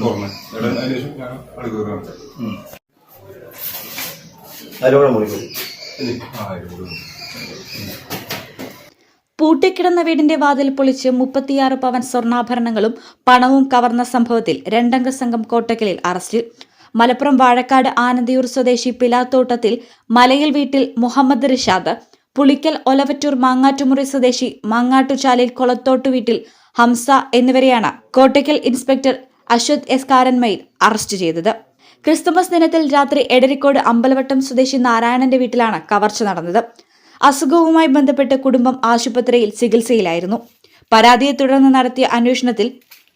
തുറന്ന്. അതിനുശേഷം ഞാൻ. പൂട്ടിക്കിടന്ന വീടിന്റെ വാതിൽ പൊളിച്ച് മുപ്പത്തിയാറ് പവൻ സ്വർണാഭരണങ്ങളും പണവും കവർന്ന സംഭവത്തിൽ രണ്ടംഗ സംഘം കോട്ടക്കലിൽ അറസ്റ്റിൽ. മലപ്പുറം വാഴക്കാട് ആനന്ദിയൂർ സ്വദേശി പിലാത്തോട്ടത്തിൽ മലയിൽ വീട്ടിൽ മുഹമ്മദ് റിഷാദ്. പുളിക്കൽ ഒലവറ്റൂർ മാങ്ങാട്ടുമുറി സ്വദേശി മാങ്ങാട്ടുചാലിൽ കൊളത്തോട്ടു വീട്ടിൽ ഹംസ എന്നിവരെയാണ് കോട്ടയ്ക്കൽ ഇൻസ്പെക്ടർ അശ്വത് എസ് കാരന്മയിൽ അറസ്റ്റ് ചെയ്തത്. ക്രിസ്തുമസ് ദിനത്തിൽ രാത്രി എടരിക്കോട് അമ്പലവട്ടം സ്വദേശി നാരായണന്റെ വീട്ടിലാണ് കവർച്ച നടന്നത്. അസുഖവുമായി ബന്ധപ്പെട്ട് കുടുംബം ആശുപത്രിയിൽ ചികിത്സയിലായിരുന്നു. പരാതിയെ തുടർന്ന് നടത്തിയ അന്വേഷണത്തിൽ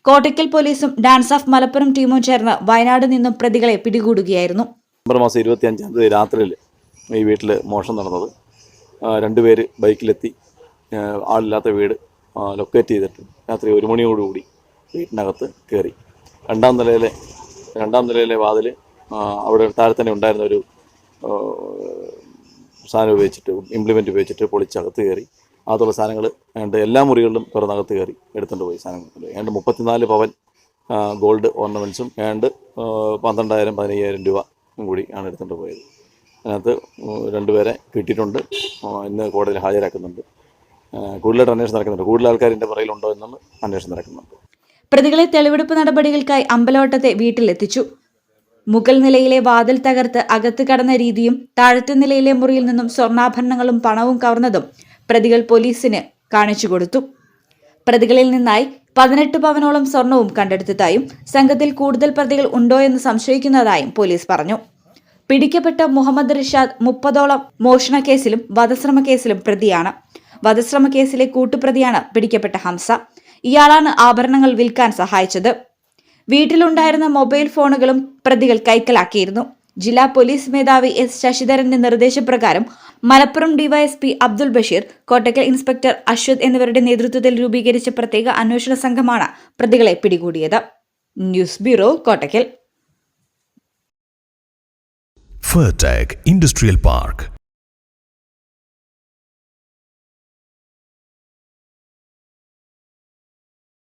കോട്ടയ്ക്കൽ പോലീസും ഡാൻസ് ഓഫ് മലപ്പുറം ടീമും ചേർന്ന് വയനാട് നിന്നും പ്രതികളെ പിടികൂടുകയായിരുന്നു. നവംബർ മാസം ഇരുപത്തി അഞ്ചാം തീയതി രാത്രിയിൽ ഈ വീട്ടിൽ മോഷണം നടന്നത്. രണ്ടുപേര് ബൈക്കിലെത്തി ആളില്ലാത്ത വീട് ലൊക്കേറ്റ് ചെയ്തിട്ട് രാത്രി ഒരു മണിയോടുകൂടി വീട്ടിനകത്ത് കയറി. രണ്ടാം നിലയിലെ രണ്ടാം നിലയിലെ വാതിൽ അവിടെ താഴെ തന്നെ ഉണ്ടായിരുന്ന ഒരു സാധനം ഉപയോഗിച്ചിട്ട് ഇംപ്ലിമെന്റ് ഉപയോഗിച്ചിട്ട് പൊളിച്ചകത്ത് കയറി. അതുള്ള സാധനങ്ങൾ ഏതാണ്ട് എല്ലാ മുറികളിലും തുറന്നകത്ത് കയറി എടുത്തുകൊണ്ട് പോയി സാധനങ്ങൾ. ഏതാണ്ട് മുപ്പത്തിനാല് പവൻ ഗോൾഡ് ഓർണമെന്റ്സും ഏതാണ്ട് പന്ത്രണ്ടായിരം പതിനയ്യായിരം രൂപ കൂടി ആണ് എടുത്തുകൊണ്ട് പോയത്. അതിനകത്ത് രണ്ടുപേരെ കിട്ടിയിട്ടുണ്ട്. ഇന്ന് കോടതിയിൽ ഹാജരാക്കുന്നുണ്ട്. കൂടുതലായിട്ട് അന്വേഷണം നടക്കുന്നുണ്ട്. കൂടുതൽ ആൾക്കാരിന്റെ പുറകിലുണ്ടോ എന്നുള്ള അന്വേഷണം നടക്കുന്നുണ്ട്. പ്രതികളെ തെളിവെടുപ്പ് നടപടികൾക്കായി അമ്പലോട്ടത്തെ വീട്ടിലെത്തിച്ചു. മുകൾ നിലയിലെ വാതിൽ തകർത്ത് അകത്ത് കടന്ന രീതിയും താഴത്തെ നിലയിലെ മുറിയിൽ നിന്നും സ്വർണാഭരണങ്ങളും പണവും കവർന്നതും പ്രതികൾ പോലീസിന് കാണിച്ചു കൊടുത്തു. പ്രതികളിൽ നിന്നായി പതിനെട്ട് പവനോളം സ്വർണവും കണ്ടെടുത്തതായും സംഘത്തിൽ കൂടുതൽ പ്രതികൾ ഉണ്ടോ എന്ന് സംശയിക്കുന്നതായും പോലീസ് പറഞ്ഞു. പിടിക്കപ്പെട്ട മുഹമ്മദ് റിഷാദ് മുപ്പതോളം മോഷണ കേസിലും വധശ്രമ കേസിലും പ്രതിയാണ്. വധശ്രമ കേസിലെ കൂട്ടുപ്രതിയാണ് പിടിക്കപ്പെട്ട ഹംസ. ഇയാളാണ് ആഭരണങ്ങൾ വിൽക്കാൻ സഹായിച്ചത്. വീട്ടിലുണ്ടായിരുന്ന മൊബൈൽ ഫോണുകളും പ്രതികൾ കൈക്കലാക്കിയിരുന്നു. ജില്ലാ പോലീസ് മേധാവി എസ് ശശിധരന്റെ നിർദ്ദേശപ്രകാരം മലപ്പുറം ഡിവൈഎസ്പി അബ്ദുൾ ബഷീർ കോട്ടക്കൽ ഇൻസ്പെക്ടർ അശ്വത് എന്നിവരുടെ നേതൃത്വത്തിൽ രൂപീകരിച്ച പ്രത്യേക അന്വേഷണ സംഘമാണ് പ്രതികളെ പിടികൂടിയത്. News bureau Kottakkal. Fertech industrial Park.